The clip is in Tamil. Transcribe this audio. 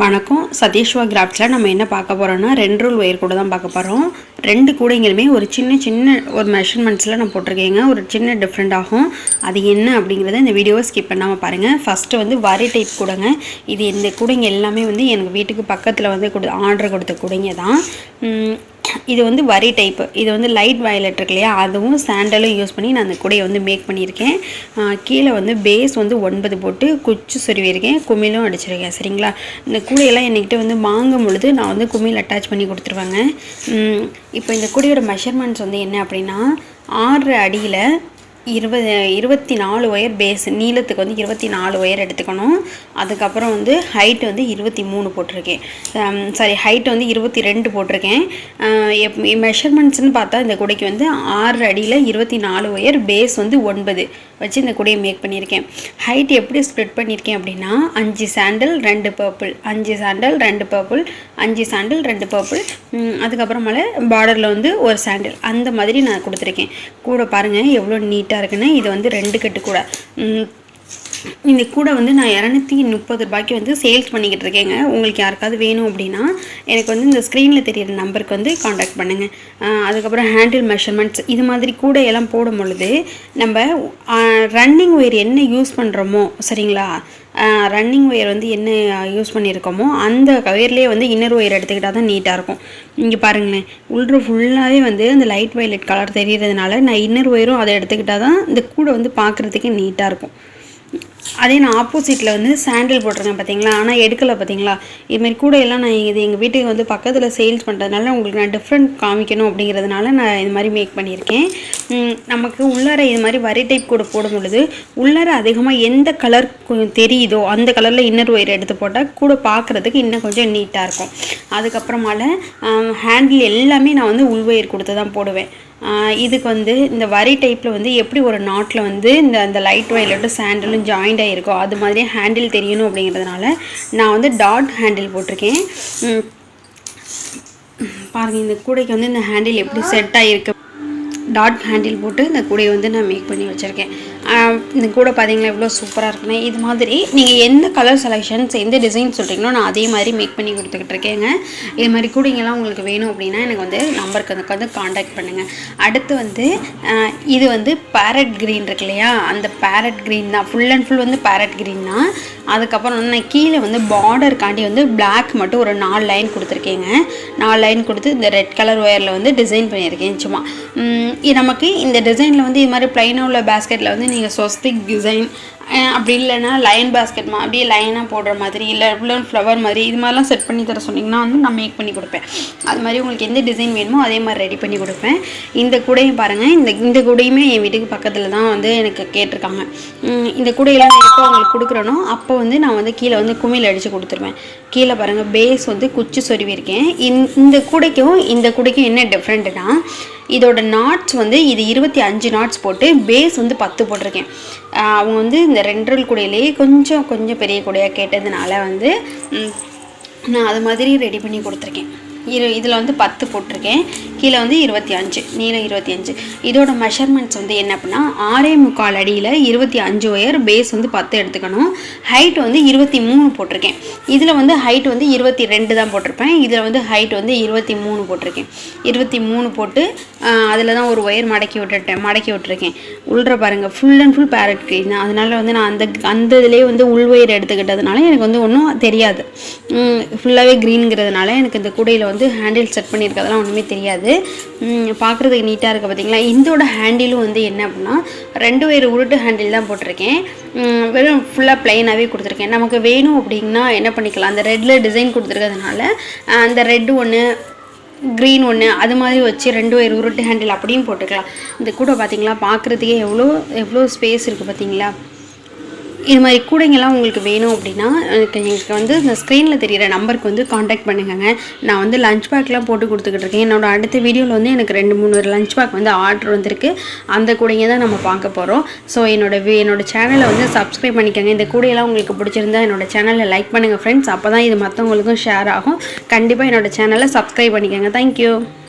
வணக்கம். சதீஷ்வா கிராஃப்ட்ஸில் நம்ம என்ன பார்க்க போகிறோம்னா ரெண்டு ரூல் ஒயர் கூட தான் பார்க்க போகிறோம் ரெண்டு கூடைங்களுமே ஒரு சின்ன சின்ன ஒரு மெஷர்மெண்ட்ஸில் நான் போட்டிருக்கேங்க. ஒரு சின்ன டிஃப்ரெண்ட் ஆகும். அது என்ன அப்படிங்கிறத இந்த வீடியோவை ஸ்கிப் பண்ணாமல் பாருங்கள் ஃபஸ்ட்டு வந்து வரி டைப் கூடைங்க. இது இந்த கூடைங்க எல்லாமே வந்து எனக்கு வீட்டுக்கு பக்கத்தில் வந்து கொடு ஆர்டர் கொடுத்த கூடைங்க தான். இது வந்து வரி டைப்பு இது வந்து லைட் வயலட் இருக்கு இல்லையா? அதுவும் சாண்டலும் யூஸ் பண்ணி நான் அந்த கூடையை வந்து மேக் பண்ணியிருக்கேன். கீழே வந்து பேஸ் வந்து ஒன்பது போட்டு குச்சி சொருவியிருக்கேன் குமிலும் அடிச்சிருக்கேன். சரிங்களா? இந்த கூடையெல்லாம் என்கிட்ட வந்து வாங்கும் பொழுது நான் வந்து குமியில் அட்டாச் பண்ணி கொடுத்துருவாங்க. இப்போ இந்த கூடையோட மெஷர்மெண்ட்ஸ் வந்து என்ன அப்படின்னா ஆறு அடியில் இருபது இருபத்தி நாலு ஒயர் பேஸ் நீளத்துக்கு வந்து இருபத்தி நாலு ஒயர் எடுத்துக்கணும். அதுக்கப்புறம் வந்து ஹைட் வந்து இருபத்தி மூணு போட்டிருக்கேன் சாரி ஹைட் வந்து இருபத்தி ரெண்டு போட்டிருக்கேன் மெஷர்மெண்ட்ஸ்னு பார்த்தா இந்த குடைக்கு வந்து ஆறு அடியில் இருபத்தி நாலு ஒயர் பேஸ் வந்து ஒன்பது வச்சு இந்த குடையை மேக் பண்ணியிருக்கேன். ஹைட் எப்படி ஸ்ப்ரெட் பண்ணியிருக்கேன் அப்படின்னா அஞ்சு சாண்டல் ரெண்டு பர்பிள் அஞ்சு சாண்டல் ரெண்டு பர்பிள் அஞ்சு சாண்டல் ரெண்டு பர்பிள் அதுக்கப்புறமேல பார்டரில் வந்து ஒரு சாண்டல் அந்த மாதிரி நான் கொடுத்துருக்கேன். கூட பாருங்கள் எவ்வளோ நீட் நீட்டாக இருக்குன்னு இது வந்து ரெண்டு கட்டு கூட. இந்த கூடை வந்து நான் இரநூத்தி முப்பது ரூபாய்க்கு வந்து சேல்ஸ் பண்ணிக்கிட்டு இருக்கேங்க. உங்களுக்கு யாருக்காவது வேணும் அப்படின்னா எனக்கு வந்து இந்த ஸ்க்ரீனில் தெரியிற நம்பருக்கு வந்து காண்டாக்ட் பண்ணுங்கள் அதுக்கப்புறம் ஹேண்டில் மெஷர்மெண்ட்ஸ் இது மாதிரி கூடையெல்லாம் போடும் பொழுது நம்ம ரன்னிங் ஒயர் என்ன யூஸ் பண்ணுறோமோ சரிங்களா? ரன்னிங் ஒயர் வந்து என்ன யூஸ் பண்ணியிருக்கோமோ அந்த ஒயர்லேயே வந்து இன்னர் ஒயர் எடுத்துக்கிட்டால் தான் நீட்டாக இருக்கும். இங்கே பாருங்களேன். உள்ள ஃபுல்லாகவே வந்து அந்த லைட் வயலட் கலர் தெரிகிறதுனால நான் இன்னர் ஒயரும் அதை எடுத்துக்கிட்டால் தான் இந்த கூடை வந்து பார்க்குறதுக்கு நீட்டாக இருக்கும். அதே நான் ஆப்போசிட்டில் வந்து சாண்டில் போட்டிருக்கேன் பார்த்தீங்களா ஆனால் எடுக்கலை பார்த்தீங்களா இதுமாரி கூட எல்லாம் நான் இது எங்கள் வீட்டுக்கு வந்து பக்கத்தில் சேல்ஸ் பண்ணுறதுனால உங்களுக்கு நான் டிஃப்ரெண்ட் காமிக்கணும் அப்படிங்கிறதுனால நான் இது மாதிரி மேக் பண்ணியிருக்கேன். நமக்கு உள்ளார இது மாதிரி வரி டைப் கூட போடும் பொழுது உள்ளார அதிகமாக எந்த கலர் தெரியுதோ அந்த கலரில் இன்னர் ஒயர் எடுத்து போட்டால் கூட பார்க்குறதுக்கு இன்னும் கொஞ்சம் நீட்டாக இருக்கும். அதுக்கப்புறமால ஹேண்டில் எல்லாமே நான் வந்து உள் ஒயர் கொடுத்து தான் போடுவேன். இதுக்கு வந்து இந்த வரி டைப்பில் வந்து எப்படி ஒரு நாட்டில் வந்து இந்த அந்த லைட் வயலட்டும் சாண்டலும் ஜாயிண்ட் ஆகிருக்கோ அது மாதிரி ஹேண்டில் தெரியணும் அப்படிங்கிறதுனால நான் வந்து டாட் ஹேண்டில் போட்டிருக்கேன். பாருங்கள் இந்த கூடைக்கு வந்து இந்த ஹேண்டில் எப்படி செட் ஆகிருக்கு டாட் ஹேண்டில் போட்டு இந்த கூடையை வந்து நான் மேக் பண்ணி வச்சுருக்கேன். இந்த கூடை பார்த்தீங்களா எவ்வளோ சூப்பராக இருக்குன்னு. இது மாதிரி நீங்கள் எந்த கலர் செலெக்ஷன்ஸ் எந்த டிசைன் சொல்கிறீங்களோ நான் அதே மாதிரி மேக் பண்ணி கொடுத்துக்கிட்டு இருக்கேங்க. இது மாதிரி கூடைங்கெல்லாம் உங்களுக்கு வேணும் அப்படின்னா எனக்கு வந்து நம்பருக்கு வந்து வந்து காண்டாக்ட் பண்ணுங்கள் அடுத்து வந்து இது வந்து பேரட் க்ரீன் இருக்கு இல்லையா? அந்த பேரட் க்ரீன் தான். ஃபுல் அண்ட் ஃபுல் வந்து பேரட் க்ரீன் தான். அதுக்கப்புறம் வந்து நான் கீழே வந்து பார்டருக்காண்டி வந்து பிளாக் மட்டும் ஒரு நாலு லைன் கொடுத்துருக்கேங்க. நாலு லைன் கொடுத்து இந்த ரெட் கலர் ஒயரில் வந்து டிசைன் பண்ணியிருக்கேன் சும்மா. இது நமக்கு இந்த டிசைனில் வந்து இது மாதிரி ப்ளைனாக உள்ள பேஸ்கெட்டில் வந்து நீங்கள் சொஸ்திக் டிசைன் அப்படி இல்லைன்னா லைன் பாஸ்கெட் மா அப்படியே லைனாக போடுற மாதிரி இல்லை இவ்வளோ ஃப்ளவர் மாதிரி இது மாதிரிலாம் செட் பண்ணி தர சொன்னிங்கன்னா வந்து நான் மேக் பண்ணி கொடுப்பேன். அது மாதிரி உங்களுக்கு எந்த டிசைன் வேணுமோ அதே மாதிரி ரெடி பண்ணி கொடுப்பேன். இந்த கூடையும் பாருங்கள் இந்த இந்த கூடையுமே என் வீட்டுக்கு பக்கத்தில் தான் வந்து எனக்கு கேட்டிருக்காங்க. இந்த கூடையெல்லாம் நான் எப்போ அவங்களுக்கு கொடுக்குறேனோ அப்போ வந்து நான் வந்து கீழே வந்து குமிழ் அடித்து கொடுத்துருவேன். கீழே பாருங்கள் பேஸ் வந்து குச்சி சொருவியிருக்கேன் இந் இந்த கூடைக்கும் இந்த கூடைக்கும் என்ன டிஃப்ரெண்ட்டுனா இதோட நாட்ஸ் வந்து இது இருபத்தி அஞ்சு நாட்ஸ் போட்டு பேஸ் வந்து பத்து போட்டிருக்கேன். அவங்க வந்து இந்த ரெண்டரல் குடையிலேயே கொஞ்சம் கொஞ்சம் பெரிய குடையாக கேட்டதுனால வந்து நான் அது மாதிரி ரெடி பண்ணி கொடுத்துருக்கேன். இரு இதில் வந்து பத்து போட்டிருக்கேன். கீழே வந்து இருபத்தி அஞ்சு நீளம் இருபத்தி அஞ்சு. இதோட மெஷர்மெண்ட்ஸ் வந்து என்ன அப்படின்னா ஆறே முக்கால் அடியில் இருபத்தி அஞ்சு ஒயர் பேஸ் வந்து பத்து எடுத்துக்கணும். ஹைட் வந்து இருபத்தி மூணு போட்டிருக்கேன். இதில் வந்து ஹைட் வந்து இருபத்தி ரெண்டு தான் போட்டிருப்பேன். இதில் வந்து ஹைட் வந்து இருபத்தி மூணு போட்டிருக்கேன். இருபத்தி மூணு போட்டு அதில் தான் ஒரு ஒயர் மடக்கி விட்டுட்டேன் மடக்கி விட்டுருக்கேன். உள்ற பாருங்கள் full and full parrot green அதனால் வந்து நான் அந்த அந்த இதுலேயே வந்து உள் ஒயர் எடுத்துக்கிட்டதுனால எனக்கு வந்து ஒன்றும் தெரியாது. ஃபுல்லாகவே க்ரீனுங்கிறதுனால எனக்கு இந்த கூடையில் வந்து ஹேண்டில் செட் பண்ணியிருக்கிறதெல்லாம் ஒன்றுமே தெரியாது. பார்க்குறதுக்கு நீட்டாக இருக்குது பார்த்தீங்களா இதோட ஹேண்டிலும் வந்து என்ன அப்படின்னா ரெண்டு ஒயர் உருட்டு ஹேண்டில் தான் போட்டிருக்கேன். வெறும் ஃபுல்லாக ப்ளைனாகவே கொடுத்துருக்கேன். நமக்கு வேணும் அப்படின்னா என்ன பண்ணிக்கலாம்? அந்த ரெட்டில் டிசைன் கொடுத்துருக்கிறதுனால அந்த ரெட்டு ஒன்று க்ரீன் ஒன்று அது மாதிரி வச்சு ரெண்டு ஒயர் உருட்டு ஹேண்டில் அப்படியும் போட்டுக்கலாம். இந்த கூட பார்த்திங்களா பார்க்குறதுக்கே எவ்வளோ எவ்வளோ ஸ்பேஸ் இருக்குது பார்த்தீங்களா இது மாதிரி கூடைங்கெல்லாம் உங்களுக்கு வேணும் அப்படின்னா எனக்கு எங்களுக்கு வந்து இந்த ஸ்க்ரீனில் தெரியிற நம்பருக்கு வந்து காண்டாக்ட் பண்ணுங்கங்க. நான் வந்து லஞ்ச் பேக்லாம் போட்டு கொடுத்துக்கிட்டு இருக்கேன். என்னோட அடுத்த வீடியோவில் வந்து எனக்கு ரெண்டு மூணு லஞ்ச் பேக் வந்து ஆர்டர் வந்திருக்கு. அந்த கூடைங்க தான் நம்ம பார்க்க போகிறோம் ஸோ என்னோட வி- என்னோட சேனலை வந்து சப்ஸ்கிரைப் பண்ணிக்கோங்க. இந்த கூடையெல்லாம் உங்களுக்கு பிடிச்சிருந்தா என்னோட சேனலை லைக் பண்ணுங்கள் ஃப்ரெண்ட்ஸ் அப்போ தான் இது மற்றவங்களுக்கும் ஷேர் ஆகும். கண்டிப்பாக என்னோட சேனலை சப்ஸ்கிரைப் பண்ணிக்கோங்க. தேங்க்யூ